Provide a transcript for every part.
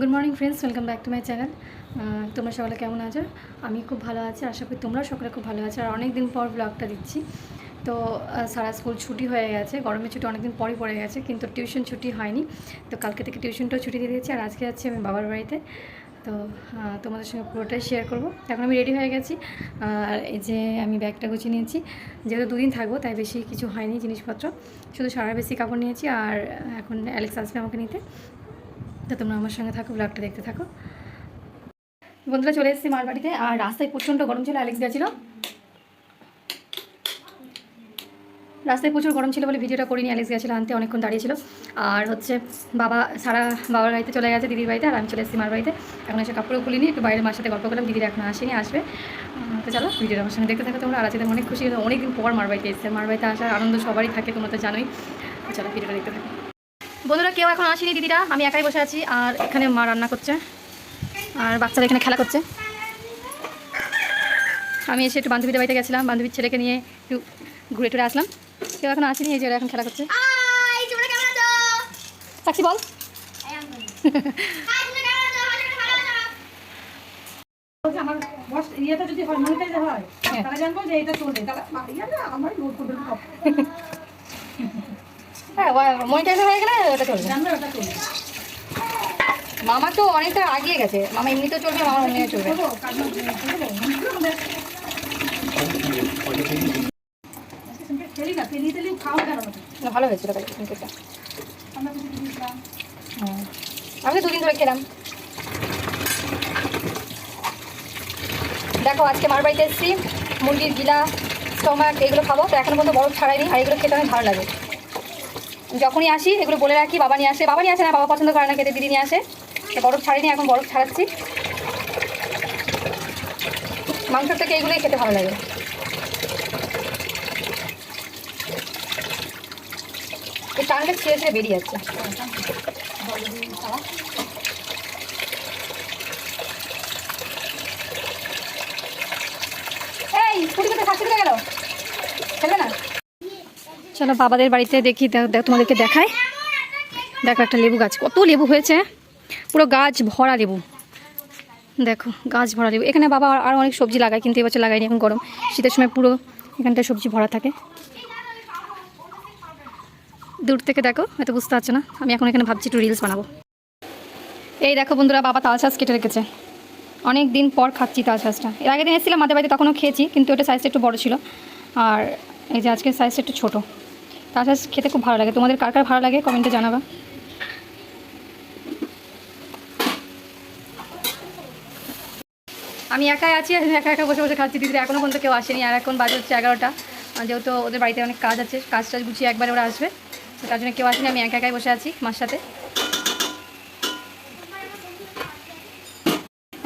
Good morning friends welcome back to my channel তোমরা সকলে কেমন আছো? আমি খুব ভালো আছি। আশা করি তোমরা সকলে খুব ভালো আছো। আর অনেক দিন পর ব্লগটা দিচ্ছি। তো সারা স্কুল ছুটি হয়ে গেছে। গরমের ছুটি অনেক দিন পরই পড়ে গেছে, কিন্তু টিউশন ছুটি হয়নি। তো কালকে থেকে টিউশনটাও ছুটি দিয়ে দিয়েছি। আর আজকে যাচ্ছি আমি বাবার বাড়িতে। তো তোমাদের সঙ্গে পুরোটাই শেয়ার করব। এখন আমি রেডি হয়ে গেছি। আর এই যে আমি ব্যাগটা গুছিয়ে নিয়েছি। যেহেতু দুদিন থাকব, তাই বেশি কিছু হয়নি জিনিসপত্র। শুধু সারা বেশি কাপড় নিয়েছি। আর এখন অ্যালেক্স আসবে আমাকে নিতে। তো তোমরা আমার সঙ্গে থাকো ব্লগটা দেখতে থাকো। বন্ধুরা চলে এসেছি মার বাড়িতে আর রাস্তায় প্রচণ্ড গরম ছিল অ্যালেক্স গেছিল। রাস্তায় প্রচুর গরম ছিল বলে ভিডিওটা করিনি অ্যালেক্স গেছিল আনতে, অনেকক্ষণ দাঁড়িয়েছিল আর হচ্ছে, বাবা, সারা বাবার বাড়িতে চলে গেছে, দিদির বাড়িতে, আর আমি চলে এসেছি মার বাড়িতে এখন এসে কাপড়ও খুলিনি, একটু বাইরের মার সাথে গল্প করলাম, দিদির এখন আসেনি, আসবে। তো চলো, ভিডিওটা আমার সঙ্গে দেখতে থাকো তোমরা, আর আজকে অনেক খুশি অনেকদিন পর মার বাড়িতে এসেছে মার বাড়িতে আসার আনন্দ সবারই থাকে, তোমরা তো জানোই। চলো, ভিডিওটা দেখতে থাকো। বন্ধুরা কেউ এখন আসেনি দিদিরা? আমি একাই বসে আছি আর এখানে মা রান্না করছে আর বাচ্চারা এখানে খেলা করছে। আমি এসে একটু বান্ধবীদের বাড়িতে গেছিলাম বান্ধবীর ছেলেকে নিয়ে একটু ঘুরে টুরে আসলাম। কেউ এখন আসেনি এই যে এখন খেলা করছে। সাক্ষী বল। ইয়েটা যদি হয় মনিটাইজ হয়। তাহলে জানব যে এটা চলবে তাহলে আমার লোড করবে। হ্যাঁ হয়ে গেলে ওটা চলবে। মামা তো অনেকটা আগিয়ে গেছে। মামা এমনিতেও চলবে মামা অমনিও চলবে। ভালো হয়েছিল। আমি তো দুদিন ধরে খেলাম। দেখো আজকে মার বাড়িতে এসেছি। মুরগির গিলা স্টমাক এগুলো খাব। তো এখনও পর্যন্ত বরফ ছাড়াইনি আর এগুলো খেতে অনেক ভালো লাগে। যখনই আসি, এগুলো বলে রাখি, বাবা নিয়ে আসে। বাবা নিয়ে আসে না, বাবা পছন্দ করে না, খেতে দিদি নিয়ে আসে। বরফ ছাড়িনি, এখন বরফ ছাড়াচ্ছি। মাংসের থেকে এগুলোই খেতে ভালো লাগে। এই টানটা ছেড়ে ছেড়ে বেরিয়ে যাচ্ছে। এই, স্কুটি কোথায় থাকতে গেল। খেলবে না? চলো বাবাদের বাড়িতে দেখি তোমাদেরকে দেখায় দেখো একটা লেবু গাছ, কত লেবু হয়েছে। পুরো গাছ ভরা লেবু। দেখো, গাছ ভরা লেবু। এখানে বাবা আর- অনেক সবজি লাগায়, কিন্তু এবছর লাগায়নি, এখন গরম। শীতের সময় পুরো এখানটায় সবজি ভরা থাকে। দূর থেকে দেখো হয়তো বুঝতে পারছ না? আমি এখন এখানে ভাবছি একটু রিলস বানাবো। এই দেখো বন্ধুরা, বাবা তাল শাঁস কেটে রেখেছে। অনেক দিন পর খাচ্ছি তাল শাঁসটা। এর আগের দিন এসেছিলাম মাদের বাড়িতে, তখনও খেয়েছি, কিন্তু ওটা সাইজটা একটু বড় ছিল। আর এই যে আজকের সাইজটা একটু ছোটো। শাঁস খেতে খুব ভালো লাগে। তোমাদের কার কার ভালো লাগে? কমেন্টে জানাবা। আমি একাই আছি একা একা বসে বসে খাচ্ছি। দিদিরা এখনও পর্যন্ত কেউ আসেনি, আর এখন বাজে হচ্ছে এগারোটা। যেহেতু ওদের বাড়িতে অনেক কাজ আছে, কাজ টাজ গুছিয়ে একবারে ওরা আসবে। তো তার জন্য কেউ আসেনি, আমি একা একাই বসে আছি মার সাথে।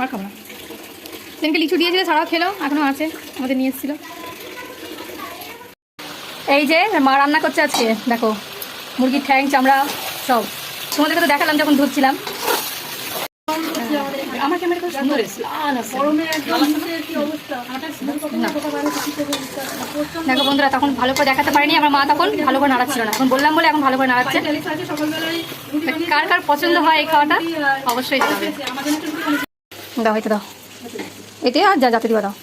আর খাব না। সেদিনকে লিচু দিয়েছিল সারাও খেলো এখনও আছে, আমাদের নিয়ে এসেছিল। এই যে মা রান্না করছে আজকে, দেখো, মুরগির ঠ্যাং, চামড়া, সব। তোমাদেরকে তো দেখালাম যখন ধরছিলাম। দেখো বন্ধুরা, তখন ভালো করে দেখাতে পারিনি, আমার মা তখন ভালো করে নাড়াচ্ছিল না। এখন বললাম বলে এখন ভালো করে নাড়াচ্ছে। কার কার পছন্দ হয় এই খাওয়াটা, অবশ্যই দাও হয়তো দাও। এতে আর যা যাতে দিবা দাও।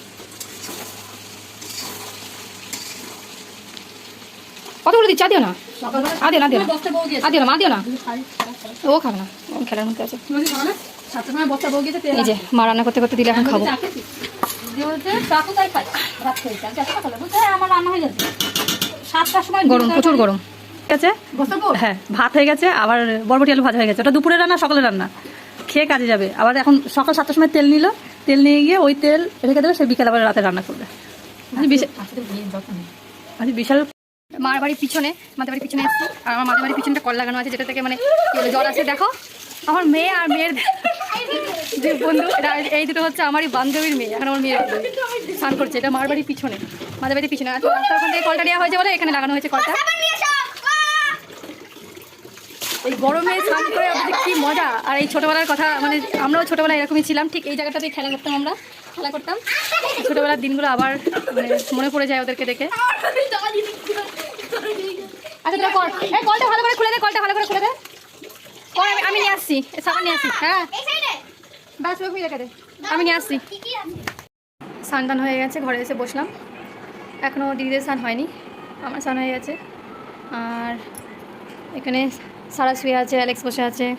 কতগুলো দিচ্ছি? আর দিও না। আর দিও না দিও না। আর দিও না মা না। ও খাবে না। ও খেলার মধ্যে আছে। এই যে মা রান্না করতে করতে দিলে এখন খাব। হয়ে গরম প্রচুর গরম। ঠিক আছে? হ্যাঁ ভাত হয়ে গেছে আবার বরবটি আলু ভাজা হয়ে গেছে। ওটা দুপুরে রান্না সকালে রান্না। খেয়ে কাজে যাবে। আবার এখন সকাল সাতটার সময় তেল নিল। তেল নিয়ে গিয়ে ওই তেল রেখে দেবে সে বিকেল আবার রাতে রান্না করবে। আজ বিশাল আজ বিশাল মার বাড়ির পিছনে মাদের বাড়ির পিছনে এসেছি। আর আমার মাদের বাড়ির পিছনটা কল লাগানো আছে যেটা থেকে মানে জল আছে দেখো। আমার মেয়ে আর মেয়ের যে বন্ধু এটা এই দুটো হচ্ছে আমারই বান্ধবীর মেয়ে এখন আমার মেয়ের স্নান করছে এটা মার বাড়ির পিছনে মাদের বাড়ির পিছনে। আর রাস্তার ওখান থেকে কলটা নেওয়া হয়েছে বলে এখানে লাগানো হয়েছে কলটা। এই গরমে স্নান করে আমাদের কি মজা। আর এই ছোটোবেলার কথা মানে আমরাও ছোটোবেলায় এরকমই ছিলাম ঠিক এই জায়গাটাতে খেলা করতাম আমরা খেলা করতাম। ছোটোবেলার দিনগুলো আবার মানে মনে পড়ে যায় ওদেরকে দেখে। আচ্ছা তোরা কর। এই, কলটা ভালো করে খুলে দে, কলটা ভালো করে খুলে দে। পরে আমি- আমি নিয়ে আসছি। সাবান নিয়ে আসছি। হ্যাঁ। বাস, ওই রেখে দে। আমি নিয়ে আসছি। স্নান হয়ে গেছে, ঘরে এসে বসলাম। এখনও দিদিদের স্নান হয়নি। আমার স্নান হয়ে গেছে। আর এখানে সারা শুয়ে আছে, অ্যালেক্স বসে আছে,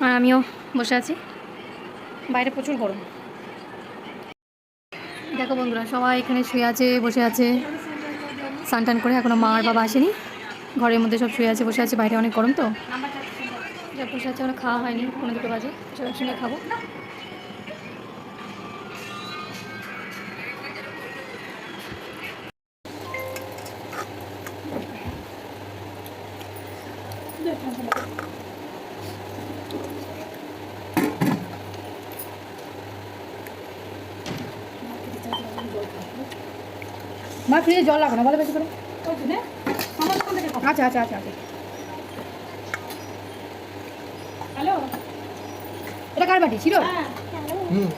আর আমিও বসে আছি। বাইরে প্রচুর গরম। দেখো বন্ধুরা, সবাই এখানে শুয়ে আছে, বসে আছে। স্নান টান করে এখনও মা আর বাবা আসেনি। ঘরের মধ্যে সব শুয়ে আছে, বসে আছে, বাইরে অনেক গরম তো। যা বসে আছে এখনও খাওয়া হয়নি, কোনো দুটো বাজে। সব একসঙ্গে খাব। মা, ফ্রিজে জল লাগবে না বেশি করে। আচ্ছা আচ্ছা আচ্ছা আচ্ছা। হ্যালো? এটা কার বাটি ছিল?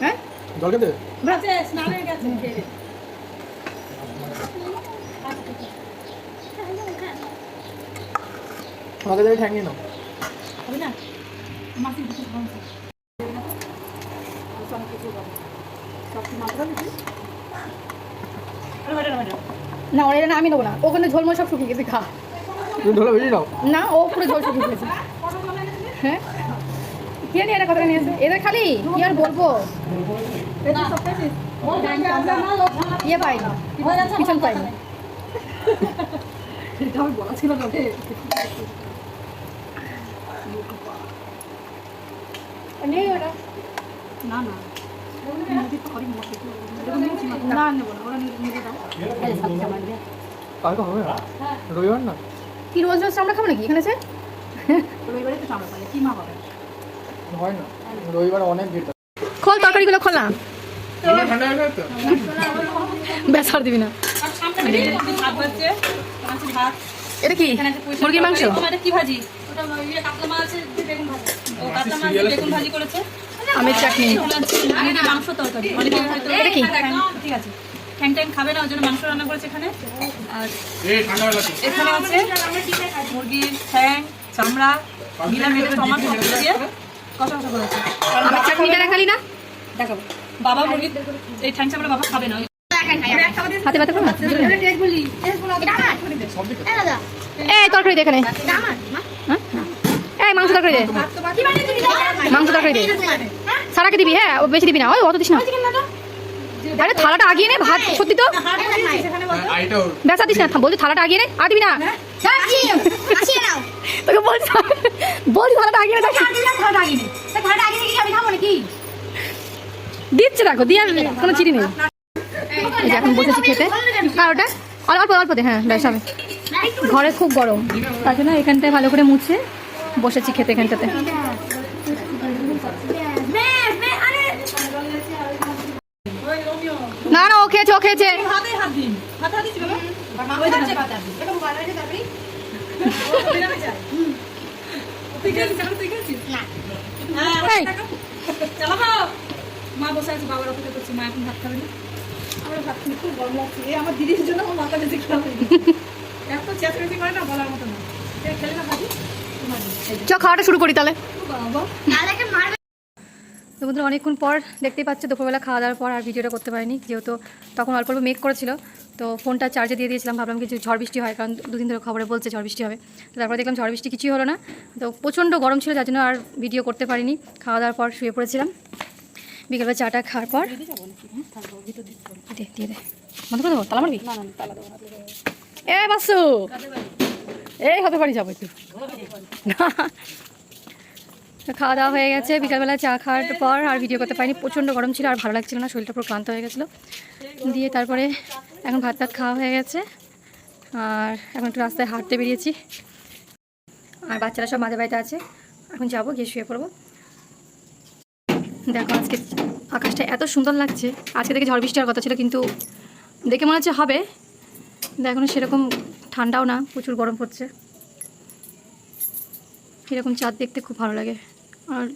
হ্যাঁ গেছে আমাকে ঠ্যাঙিয়ে নাও। হবে না? মাসি কিছু খাওয়া না ওর এটা না আমি নেব না। ওখানে ঝোলমোল সব শুকিয়ে গেছে খা। ঢোলা বেরিয়ে নাও না ও পুরো ঝোল শুকিয়ে গেছে। হ্যাঁ? কে নিয়ে এটা কথা নিয়ে এসে এদের খালি? কি আর বলব? ইয়ে পাইনি পিছন নেই ওটা না না। না নেব না ওরা নিজে দাও না রবিবার না? কি রোজ রোজ আমরা খাব নাকি? এখানে সে রবিবারে তো চামড়া পালে কি মা পাবে হয় না। রবিবার অনেক ভিড় খোল তরকারিগুলো খোল না ব্যাস আর দিবি না। এটা কি? মুরগির মাংস? কি ভাজি আমের চাটনি। মাংস তরকারি ঠিক আছে ঠ্যাং ট্যাং খাবে না ওই জন্য মাংস রান্না করেছে এখানে। আর হয়ে এখানে আছে মুরগির ঠ্যাং চামড়া মিলা মেটে টমাটো সব দিয়ে। কষা কষা করেছে। দেখালি না? দেখাবো। বাবা মুরগি এই ঠ্যাং চামড়া বাবা খাবে না। হাতে করো এই তরকারি হ্যাঁ? এই মাংস তরকারি দে। মাংস তরকারি দে। সারাকে দিবি হ্যাঁ? ও বেশি দিবি না। ওই অত দিস না। আরে থালাটা আগিয়ে নে ভাত সত্যি তো? আইটাও বেসা দিস না বলছি থালাটা আগিয়ে নে আর দিবি না? আসিয়ে নাও তোকে বলছি বলছি থালাটা আগিয়ে নে নাকি? দিচ্ছে দেখো দিয়ে কোনো চিনি নেই। এই এখন বসেছি খেতে। আর ওটা? অল্প অল্প অল্প দে হ্যাঁ বেশ হবে। ঘরে খুব গরম। তার জন্য এখানটায় ভালো করে মুছে বসেছি খেতে এখানটাতে। না না ও খেয়েছে ও খেয়েছে। হ্যাঁ মা বসে আছে বাবার অপেক্ষা করছে। মা এখন ভাত খাবে না। আমার ভাত খুব গরম লাগছে। আমার দিদির জন্য আমার মাথা খারাপ এত চেঁচামেচি করে না বলার মতো না। এ খেলে না ভাজি চ খাওয়াটা শুরু করি তাহলে। বাবা। তো বন্ধুরা অনেকক্ষণ পর দেখতেই পাচ্ছি দুপুরবেলা খাওয়া দাওয়ার পর আর ভিডিওটা করতে পারিনি যেহেতু তখন অল্প অল্প মেক করেছিল। তো ফোনটা চার্জে দিয়ে দিয়েছিলাম ভাবলাম কিছু ঝড় বৃষ্টি হয় কারণ দুদিন ধরে খবরে বলছে ঝড় বৃষ্টি হবে। তো তারপরে দেখলাম ঝড় বৃষ্টি কিছুই হলো না। তো প্রচণ্ড গরম ছিল যার জন্য আর ভিডিও করতে পারিনি। খাওয়া দাওয়ার পর শুয়ে পড়েছিলাম। বিকেলবেলা চাটা খাওয়ার পর দিয়ে দে বন্ধ করে দেবো? তালা মারবি? এ বাসু! এই হতে পারি যাব একটু। খাওয়া দাওয়া হয়ে গেছে। বিকালবেলা চা খাওয়ার পর আর ভিডিও করতে পারিনি। প্রচণ্ড গরম ছিল আর ভালো লাগছিল না, শরীরটা পুরো ক্লান্ত হয়ে গেছিল। দিয়ে তারপরে এখন ভাত টাত খাওয়া হয়ে গেছে। আর এখন একটু রাস্তায় হাঁটতে বেরিয়েছি। আর বাচ্চারা সব মাঝে বাড়িতে আছে। এখন যাব, গিয়ে শুয়ে পড়ব। দেখো আজকে আকাশটা এত সুন্দর লাগছে। আজকে দেখে ঝড় বৃষ্টি হওয়ার কথা ছিল, কিন্তু দেখে মনে হচ্ছে হবে। এখনও সেরকম ঠান্ডাও না, প্রচুর গরম পড়ছে। এরকম চাঁদ দেখতে খুব ভালো লাগে। আর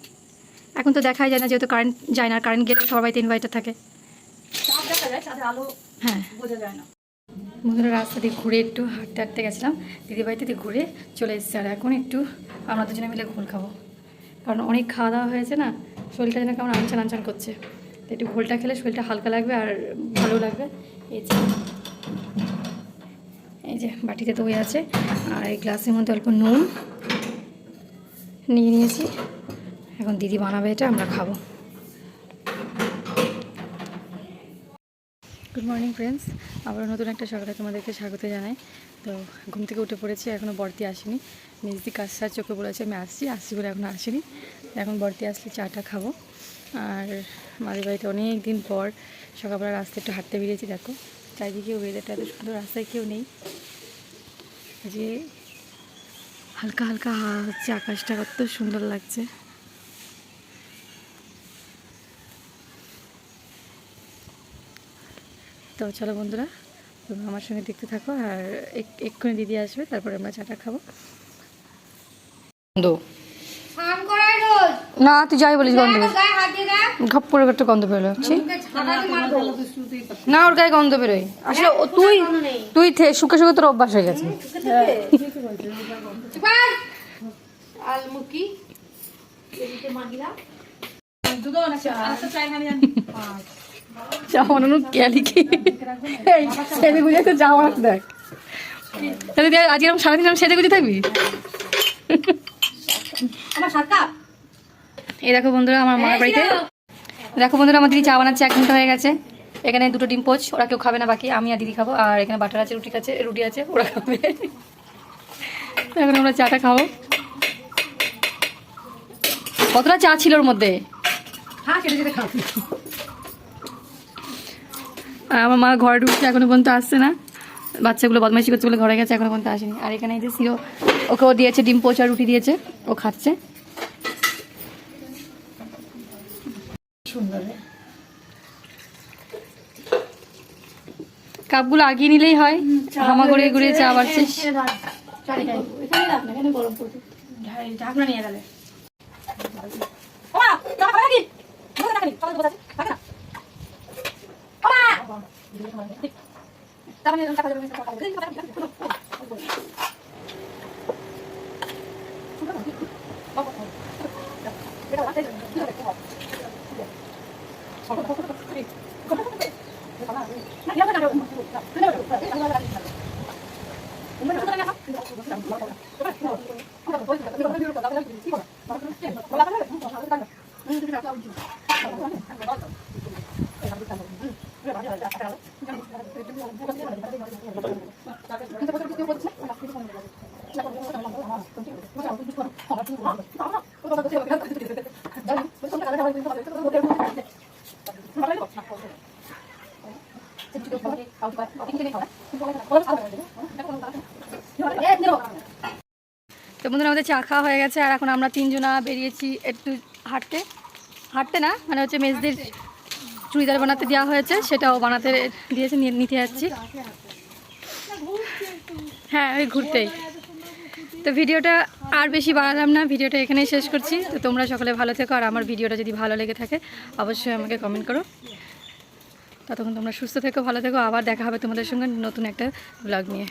এখন তো দেখাই যায় না যেহেতু কারেন্ট যায় না কারেন্ট গেলে সবার বাড়িতে ইনভার্টার থাকে। হ্যাঁ। বোঝা যায় না। বন্ধুরা রাস্তা দিয়ে ঘুরে একটু হাঁটতে হাঁটতে গেছিলাম। দিদি বাড়িতে দিয়ে ঘুরে চলে এসেছি। আর এখন একটু আমরা দুজনে মিলে ঘোল খাব। কারণ অনেক খাওয়া দাওয়া হয়েছে না শরীরটা যেন কেমন আনচান আনচান করছে। তো একটু ঘোলটা খেলে শরীরটা হালকা লাগবে আর ভালো লাগবে। এই যে এই যে বাটিতে তো দই আছে। আর এই গ্লাসের মধ্যে অল্প নুন নিয়ে নিয়েছি। এখন দিদি বানাবে এটা, আমরা খাব। গুড মর্নিং ফ্রেন্ডস আবার নতুন একটা সকালে তোমাদেরকে স্বাগত জানাই। তো ঘুম থেকে উঠে পড়েছি এখনও বর্তি আসেনি। মেজদি কাজ সার চোখে পড়েছে আমি আসছি। আসছি বলে এখনও আসিনি। এখন বর্তি আসলে চাটা খাব। আর মাদের বাড়িতে অনেক দিন পর সকালবেলা রাস্তায় একটু হাঁটতে বেরিয়েছি, দেখো। চারিদিকে ওয়েদারটা এত সুন্দর, রাস্তায় কেউ নেই। যে হালকা হালকা হচ্ছে, আকাশটা কত সুন্দর লাগছে। তো চলো বন্ধুরা তোমরা আমার সঙ্গে দেখতে থাকো আর এক- এক্ষুনি দিদি আসবে তারপরে আমরা চাটা খাব। না তুই যাই বলিস গন্ধ। ঘপ করে একটা গন্ধ বেরোলো ছি। মুখে ছাপাতে মারবো না ওর গায়ে গন্ধ বেরোয়। আসলে ও তুই তুই থে- শুকে শুকে তোর অভ্যাস হয়ে গেছে। আলমুকি। আমি কেয়ালি কি? গুজে তো দেখ। তাহলে তুই আজকে এরকম সারাদিন আমি গুজে থাকবি? এই দেখো বন্ধুরা আমার মার বাড়িতে। দেখো বন্ধুরা আমার দিদি চা বানাচ্ছে এক ঘণ্টা হয়ে গেছে। এখানে দুটো ডিম পোচ ওরা কেউ খাবে না বাকি আমি আর দিদি খাব। আর এখানে বাটার আছে রুটি আছে রুটি আছে ওরা খাবে। এখন আমরা চাটা খাব। কতটা চা ছিল ওর মধ্যে? হ্যাঁ আমার মা ঘরে ঢুকছে এখনও পর্যন্ত আসছে না। বাচ্চাগুলো বদমাইশি করছে বলে ঘরে গেছে এখনও পর্যন্ত আসেনি। আর এখানে এই যে সিরো ওকেও দিয়েছে ডিম পোচ আর রুটি দিয়েছে ও খাচ্ছে। সুন্দর কাপগুলো আগিয়ে নিলেই হয়। হামা করে ঘুরে চা বাড়ছিস ঢাকনা নিয়ে গেলে। ওমা জামা খাবে নাকি মুখে নাকি সবাই বসে আছে থাকে না ওমা তারপরে টাকা দেবে টাকা দেবে তো বন্ধুরা, আমাদের চা খাওয়া হয়ে গেছে, আর এখন আমরা তিনজনা বেরিয়েছি একটু হাঁটতে। হাঁটতে না? মানে হচ্ছে মেজদের চুড়িদার বানাতে দেওয়া হয়েছে, সেটাও বানাতে দিয়েছে নিতে যাচ্ছি। হ্যাঁ ওই ঘুরতেই। তো ভিডিওটা আর বেশি বাড়ালাম না, ভিডিওটা এখানেই শেষ করছি। তো তোমরা সকলে ভালো থেকো, আর আমার ভিডিওটা যদি ভালো লেগে থাকে, অবশ্যই আমাকে কমেন্ট করো। ততক্ষণ তোমরা সুস্থ থেকো, ভালো থেকো, আবার দেখা হবে তোমাদের সঙ্গে নতুন একটা ব্লগ নিয়ে।